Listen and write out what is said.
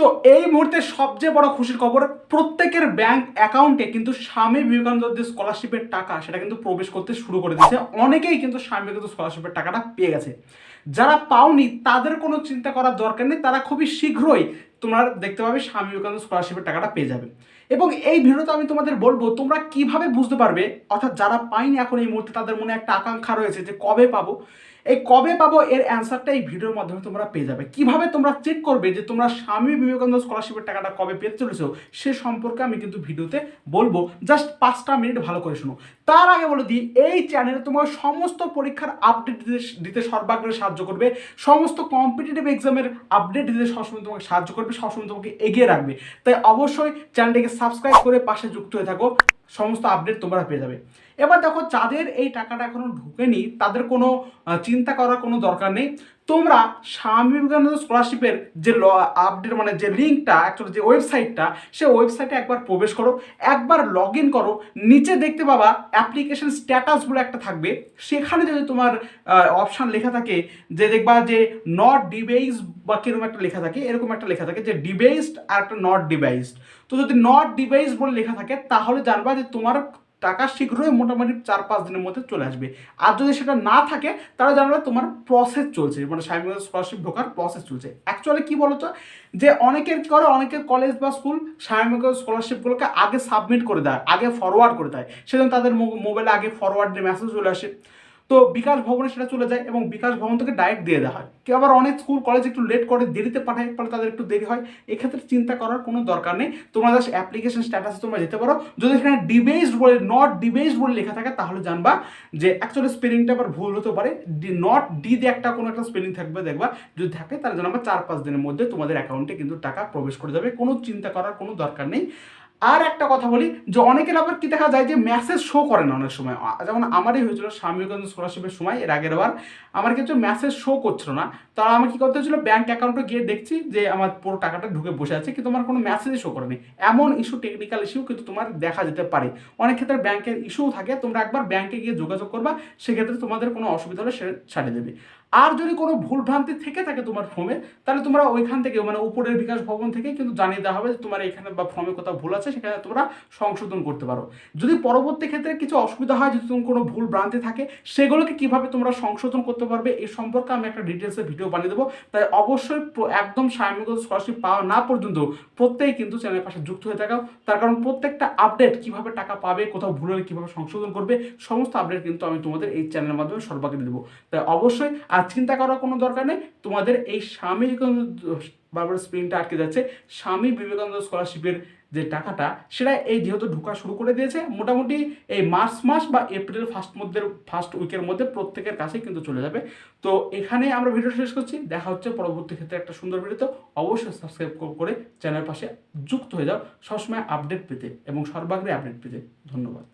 তো এই মুহূর্তে সবচেয়ে বড় খুশির খবর, প্রত্যেকের ব্যাংক অ্যাকাউন্টে কিন্তু স্বামী বিবেকানন্দ যে স্কলারশিপের টাকা, সেটা কিন্তু প্রবেশ করতে শুরু করে দিয়েছে। অনেকেই কিন্তু স্বামী বিবেকানন্দ স্কলারশিপের টাকাটা পেয়ে গেছে। যারা পাওনি, তাদের কোনো চিন্তা করার দরকার নেই। তারা খুবই শীঘ্রই তোমরা দেখতে পাবে স্বামী বিবেকানন্দ স্কলারশিপের টাকাটা পেয়ে যাবে। এবং এই ভিডিওতে আমি তোমাদের বলব, তোমরা কীভাবে বুঝতে পারবে, অর্থাৎ যারা পাইনি এখন এই মুহূর্তে, তাদের মনে একটা আকাঙ্ক্ষা রয়েছে যে কবে পাবো? এই কবে পাবো এর অ্যান্সারটা এই ভিডিওর মাধ্যমে তোমরা পেয়ে যাবে। কীভাবে তোমরা চেক করবে যে তোমরা স্বামী বিবেকানন্দ স্কলারশিপের টাকাটা কবে পেতে চলেছো, সে সম্পর্কে আমি কিন্তু ভিডিওতে বলব। জাস্ট পাঁচটা মিনিট ভালো করে শোনো। তার আগে বলে দিই, এই চ্যানেলে তোমার সমস্ত পরীক্ষার আপডেট দিতে সর্বাগ্রে সাহায্য করবে। সমস্ত কম্পিটিটিভ এক্সামের আপডেট দিতে সবসময় তোমাকে সাহায্য করবে, সবসময় তোমাকে এগিয়ে রাখবে। তাই অবশ্যই চ্যানেলটিকে সাবস্ক্রাইব করে পাশে যুক্ত হয়ে থাকো। সমস্ত আপডেট তোমরা পেয়ে যাবে। এবার দেখো, যাদের এই টাকাটা এখনও ঢুকেনি, তাদের কোনো চিন্তা করার কোনো দরকার নেই। তোমরা স্বামী বিবেকানন্দ স্কলারশিপের যে ল আপডেট মানে যে লিঙ্কটা অ্যাকচুয়ালি যে ওয়েবসাইটটা সে ওয়েবসাইটে একবার প্রবেশ করো, একবার লগ ইন করো, নিচে দেখতে পাবা অ্যাপ্লিকেশন স্ট্যাটাস বলে একটা থাকবে। সেখানে যদি তোমার অপশান লেখা থাকে, যে দেখবা যে নট ডিভাইস বা কীরকম একটা লেখা থাকে, এরকম একটা লেখা থাকে যে ডিভাইসড আর একটা নট ডিভাইসড তো যদি নট ডিভাইস বলে লেখা থাকে, তাহলে জানবা যে তোমার টাকা শীঘ্রই মোটামুটি চার পাঁচ দিনের মধ্যে চলে আসবে। আর যদি সেটা না থাকে, তাহলে জানবে তোমার প্রসেস চলছে। মানে স্বামী স্কলারশিপ ঢোকার প্রসেস চলছে। অ্যাকচুয়ালি কী বলতো? যে অনেকের কী করে? অনেকের কলেজ বা স্কুল স্বামী স্কলারশিপগুলোকে আগে সাবমিট করে দেয়, আগে ফরওয়ার্ড করে দেয়। সেজন্য তাদের মোবাইলে আগে ফরওয়ার্ডের মেসেজ চলে আসে। তো বিকাশ ভবনে সেটা চলে যায় এবং বিকাশ ভবন থেকে ডাইরেক্ট দিয়ে দেওয়া হয়। কেউ আবার অনেক স্কুল কলেজ একটু লেট করে, দেরিতে পাঠায়, ফলে তাদের একটু দেরি হয়। এক্ষেত্রে চিন্তা করার কোনো দরকার নেই। তোমরা জাস্ট অ্যাপ্লিকেশন স্ট্যাটাসে তোমরা যেতে পারো। যদি এখানে ডিবেসড বলে নট ডিবেসড বলে লেখা থাকে, তাহলে জানবা যে অ্যাকচুয়ালি স্পেলিংটা আবার ভুল হতে পারে। নট ডি দিয়ে একটা, কোনো একটা স্পেলিং থাকবে, দেখবা। যদি থাকে, তাহলে জানাবা চার, পাঁচ দিনের মধ্যে তোমাদের অ্যাকাউন্টে কিন্তু টাকা প্রবেশ করে যাবে। কোনো চিন্তা করার কোনো দরকার নেই। আর একটা কথা বলি, যে অনেকের আবার কি দেখা যায় যে মেসেজ শো করে না অনেক সময়। যেমন আমারই হয়েছিল স্বামী বিবেকানন্দ স্কলারশিপের সময়, এর আগের বার। আমার কিছু মেসেজ শো করছিল না। তারা আমাকে কি করতে হচ্ছিল ব্যাঙ্ক অ্যাকাউন্টে গিয়ে দেখছি যে আমার পুরো টাকাটা ঢুকে বসে আছে, কিন্তু আমার কোনো মেসেজই শো করেনি। এমন ইস্যু টেকনিক্যাল ইস্যু কিন্তু তোমার দেখা যেতে পারে। অনেক ক্ষেত্রে ব্যাংকের ইস্যু থাকে, তোমরা একবার ব্যাংকে গিয়ে যোগাযোগ করবা, সেক্ষেত্রে তোমাদের কোনো অসুবিধা হলে সে ছাড়িয়ে দেবে। আর যদি কোনো ভুল ভ্রান্তি থেকে থাকে তোমার ফর্মে তাহলে তোমরা ওইখান থেকে মানে উপরের বিকাশ ভবন থেকে কিন্তু জানিয়ে দেওয়া হবে যে তোমার এখানে বা ফর্মে কোথাও ভুল আছে সেখানে তোমরা সংশোধন করতে পারো। যদি পরবর্তী ক্ষেত্রে কিছু অসুবিধা হয়, যদি তোমার কোনো ভুল ভ্রান্তি থাকে, সেগুলোকে কীভাবে তোমরা সংশোধন করতে পারবে এই সম্পর্কে আমি একটা ডিটেলসের ভিডিও বানিয়ে দেবো। তাই অবশ্যই একদম স্বামীগত স্কলারশিপ পাওয়া না পর্যন্ত প্রত্যেকেই কিন্তু চ্যানেলের পাশে যুক্ত হয়ে থাকাও তার কারণ প্রত্যেকটা আপডেট কীভাবে টাকা পাবে, কোথাও ভুল হলে কীভাবে সংশোধন করবে, সমস্ত আপডেট কিন্তু আমি তোমাদের এই চ্যানেলের মাধ্যমে সর্বাগ্রে দেবো। তাই অবশ্যই আর চিন্তা করার কোনো দরকার নেই, তোমাদের এই স্বামী বারবার স্প্রিংটা আটকে যাচ্ছে, স্বামী বিবেকানন্দ স্কলারশিপের যে টাকাটা সেটা এই যেহেতু ঢোকা শুরু করে দিয়েছে, মোটামুটি এই মার্চ মাস বা এপ্রিল ফার্স্ট মধ্যে ফার্স্ট উইকের মধ্যে প্রত্যেকের কাছে কিন্তু চলে যাবে। তো এখানে আমরা ভিডিও শেষ করছি। দেখা হচ্ছে পরবর্তী ক্ষেত্রে একটা সুন্দর ভিডিও তো অবশ্যই সাবস্ক্রাইব করে চ্যানেল পাশে যুক্ত হয়ে যাও। সবসময় আপডেট পেতে এবং সর্বাগ্রে আপডেট পেতে। ধন্যবাদ।